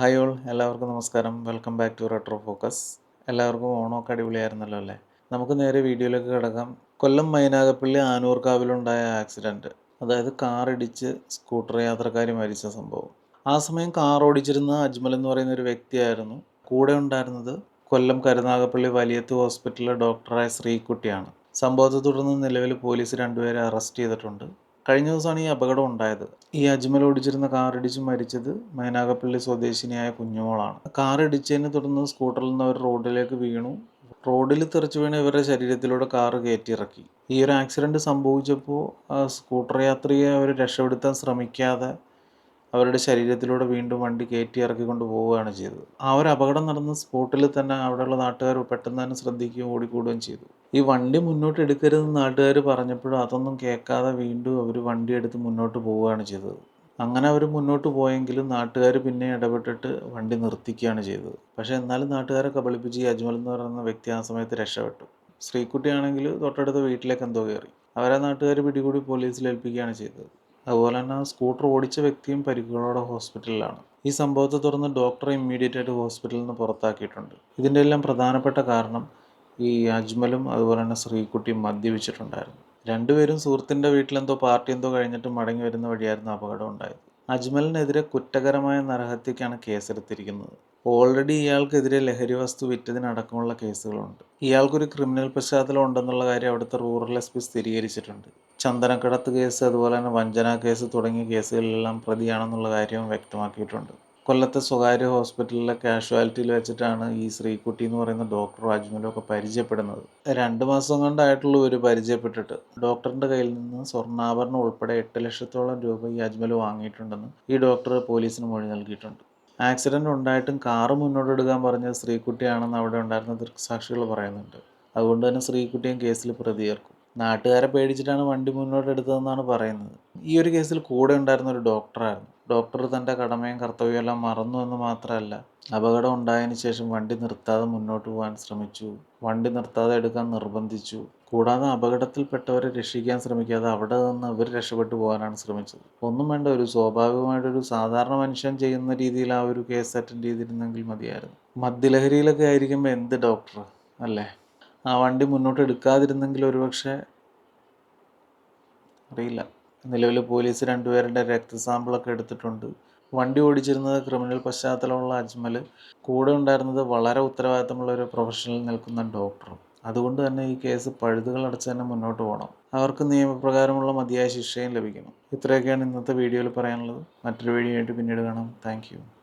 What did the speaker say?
Hi all എല്ലാവർക്കും നമസ്കാരം. Welcome back to retro focus. എല്ലാവർക്കും ഓണമൊക്കെ അടിപൊളിയായിരുന്നല്ലോ അല്ലേ? നമുക്ക് നേരെ വീഡിയോയിലേക്ക് കിടക്കാം. കൊല്ലം മൈനാഗപ്പള്ളി ആനൂർക്കാവിലുണ്ടായ ആക്സിഡന്റ് അതായത് കാർ ഇടിച്ച് സ്കൂട്ടർ യാത്രക്കാരി മരിച്ച സംഭവം. ആ സമയം കാർ ഓടിച്ചിരുന്ന അജ്മൽ എന്ന് പറയുന്ന ഒരു വ്യക്തിയായിരുന്നു. കൂടെ ഉണ്ടായിരുന്നത് കൊല്ലം കരുനാഗപ്പള്ളി വലിയത്ത് ഹോസ്പിറ്റലിലെ ഡോക്ടറായ ശ്രീകുട്ടിയാണ്. സംഭവത്തെ തുടർന്ന് നിലവിൽ പോലീസ് രണ്ടുപേരെ അറസ്റ്റ് ചെയ്തിട്ടുണ്ട്. കഴിഞ്ഞ ദിവസമാണ് ഈ അപകടം ഉണ്ടായത്. ഈ അജ്മൽ ഓടിച്ചിരുന്ന കാർ ഇടിച്ച് മരിച്ചത് മൈനാഗപ്പള്ളി സ്വദേശിനിയായ കുഞ്ഞുമോളാണ്. കാർ ഇടിച്ചതിനെ തുടർന്ന് സ്കൂട്ടറിൽ നിന്ന് അവർ റോഡിലേക്ക് വീണു. റോഡിൽ തെറിച്ചു വീണ ഇവരുടെ ശരീരത്തിലൂടെ കാറ് കയറ്റിയിറക്കി. ഈ ഒരു ആക്സിഡന്റ് സംഭവിച്ചപ്പോൾ സ്കൂട്ടർ യാത്രിയെ അവർ രക്ഷപ്പെടുത്താൻ ശ്രമിക്കാതെ അവരുടെ ശരീരത്തിലൂടെ വീണ്ടും വണ്ടി കയറ്റി ഇറക്കിക്കൊണ്ട് പോവുകയാണ് ചെയ്തത്. ആ ഒരു അപകടം നടന്ന സ്പോട്ടിൽ തന്നെ അവിടെയുള്ള നാട്ടുകാർ പെട്ടെന്ന് തന്നെ ശ്രദ്ധിക്കുകയും ഓടിക്കൂടുകയും ചെയ്തു. ഈ വണ്ടി മുന്നോട്ട് എടുക്കരുതെന്ന് നാട്ടുകാർ പറഞ്ഞപ്പോഴും അതൊന്നും കേൾക്കാതെ വീണ്ടും അവർ വണ്ടി എടുത്ത് മുന്നോട്ട് പോവുകയാണ് ചെയ്തത്. അങ്ങനെ അവർ മുന്നോട്ട് പോയെങ്കിലും നാട്ടുകാർ പിന്നെ ഇടപെട്ടിട്ട് വണ്ടി നിർത്തിക്കുകയാണ് ചെയ്തത്. പക്ഷേ എന്നാലും നാട്ടുകാരെ കബളിപ്പിച്ച് ഈ അജ്മൽ എന്ന് പറയുന്ന വ്യക്തി ആ സമയത്ത് രക്ഷപ്പെട്ടു. സ്ത്രീക്കുട്ടിയാണെങ്കിൽ തൊട്ടടുത്ത വീട്ടിലേക്ക് എന്തോ കയറി. അവരെ നാട്ടുകാർ പിടികൂടി പോലീസിൽ ഏൽപ്പിക്കുകയാണ് ചെയ്തത്. അതുപോലെ തന്നെ സ്കൂട്ടർ ഓടിച്ച വ്യക്തിയും പരിക്കുകളോടെ ഹോസ്പിറ്റലിലാണ്. ഈ സംഭവത്തെ തുടർന്ന് ഡോക്ടറെ ഇമ്മീഡിയറ്റ് ആയിട്ട് ഹോസ്പിറ്റലിൽ നിന്ന് പുറത്താക്കിയിട്ടുണ്ട്. ഇതിന്റെ എല്ലാം പ്രധാനപ്പെട്ട കാരണം ഈ അജ്മലും അതുപോലെ തന്നെ ശ്രീകുട്ടിയും മദ്യപിച്ചിട്ടുണ്ടായിരുന്നു. രണ്ടുപേരും സുഹൃത്തിന്റെ വീട്ടിലെന്തോ പാർട്ടി എന്തോ കഴിഞ്ഞിട്ട് മടങ്ങി വരുന്ന വഴിയായിരുന്നു അപകടം ഉണ്ടായത്. അജ്മലിനെതിരെ കുറ്റകരമായ നരഹത്യക്കാണ് കേസെടുത്തിരിക്കുന്നത്. ഓൾറെഡി ഇയാൾക്കെതിരെ ലഹരി വസ്തു വിറ്റതിനടക്കമുള്ള കേസുകളുണ്ട്. ഇയാൾക്കൊരു ക്രിമിനൽ പശ്ചാത്തലം ഉണ്ടെന്നുള്ള കാര്യം അവിടുത്തെ റൂറൽ എസ് പി സ്ഥിരീകരിച്ചിട്ടുണ്ട്. ചന്ദനക്കടത്ത് കേസ് അതുപോലെ തന്നെ വഞ്ചന കേസ് തുടങ്ങിയ കേസുകളിലെല്ലാം പ്രതിയാണെന്നുള്ള കാര്യവും വ്യക്തമാക്കിയിട്ടുണ്ട്. കൊല്ലത്തെ സ്വകാര്യ ഹോസ്പിറ്റലിലെ കാഷ്വാലിറ്റിയിൽ വെച്ചിട്ടാണ് ഈ ശ്രീക്കുട്ടി എന്ന് പറയുന്ന ഡോക്ടർ അജ്മലും ഒക്കെ പരിചയപ്പെടുന്നത്. രണ്ട് മാസം കൊണ്ടായിട്ടുള്ള ഒരു പരിചയപ്പെട്ടിട്ട് ഡോക്ടറിന്റെ കയ്യിൽ നിന്ന് സ്വർണാഭരണം ഉൾപ്പെടെ എട്ട് ലക്ഷത്തോളം രൂപ ഈ അജ്മൽ വാങ്ങിയിട്ടുണ്ടെന്ന് ഈ ഡോക്ടർ പോലീസിന് മൊഴി നൽകിയിട്ടുണ്ട്. ആക്സിഡന്റ് ഉണ്ടായിട്ടും കാറ് മുന്നോട്ട് എടുക്കാൻ പറഞ്ഞത് ശ്രീകുട്ടിയാണെന്ന് അവിടെ ഉണ്ടായിരുന്ന ദൃക്സാക്ഷികൾ പറയുന്നുണ്ട്. അതുകൊണ്ട് തന്നെ ശ്രീകുട്ടിയും കേസിൽ പ്രതിയേർക്കും. നാട്ടുകാരെ പേടിച്ചിട്ടാണ് വണ്ടി മുന്നോട്ട് എടുത്തതെന്നാണ് പറയുന്നത്. ഈ ഒരു കേസിൽ കൂടെ ഉണ്ടായിരുന്ന ഒരു ഡോക്ടറായിരുന്നു. ഡോക്ടർ തന്റെ കടമയും കർത്തവ്യവും എല്ലാം മറന്നു എന്ന് മാത്രമല്ല അപകടം ഉണ്ടായതിനു ശേഷം വണ്ടി നിർത്താതെ മുന്നോട്ട് പോകാൻ ശ്രമിച്ചു. വണ്ടി നിർത്താതെ എടുക്കാൻ നിർബന്ധിച്ചു. കൂടാതെ അപകടത്തിൽപ്പെട്ടവരെ രക്ഷിക്കാൻ ശ്രമിക്കാതെ അവിടെ നിന്ന് ഇവർ രക്ഷപ്പെട്ടു പോകാനാണ് ശ്രമിച്ചത്. ഒന്നും വേണ്ട ഒരു സ്വാഭാവികമായിട്ടൊരു സാധാരണ മനുഷ്യൻ ചെയ്യുന്ന രീതിയിൽ ആ ഒരു കേസ് അറ്റൻഡ് ചെയ്തിരുന്നെങ്കിൽ മതിയായിരുന്നു. മദ്യലഹരിയിലൊക്കെ ആയിരിക്കുമ്പോൾ എന്ത് ഡോക്ടർ അല്ലേ? ആ വണ്ടി മുന്നോട്ട് എടുക്കാതിരുന്നെങ്കിൽ ഒരുപക്ഷെ അറിയില്ല. നിലവിൽ പോലീസ് രണ്ടുപേരുടെ രക്തസാമ്പിളൊക്കെ എടുത്തിട്ടുണ്ട്. വണ്ടി ഓടിച്ചിരുന്നത് ക്രിമിനൽ പശ്ചാത്തലമുള്ള അജ്മൽ. കൂടെ ഉണ്ടായിരുന്നത് വളരെ ഉത്തരവാദിത്തമുള്ള ഒരു പ്രൊഫഷണൽ നിൽക്കുന്ന ഡോക്ടറും അതുകൊണ്ട് തന്നെ ഈ കേസ് പഴുതുകൾ അടച്ച് തന്നെ മുന്നോട്ട് പോകണം. അവർക്ക് നിയമപ്രകാരമുള്ള മതിയായ ശിക്ഷയും ലഭിക്കണം. ഇത്രയൊക്കെയാണ് ഇന്നത്തെ വീഡിയോയിൽ പറയാനുള്ളത്. മറ്റൊരു വീഡിയോ ആയിട്ട് പിന്നീട് കാണാം. താങ്ക്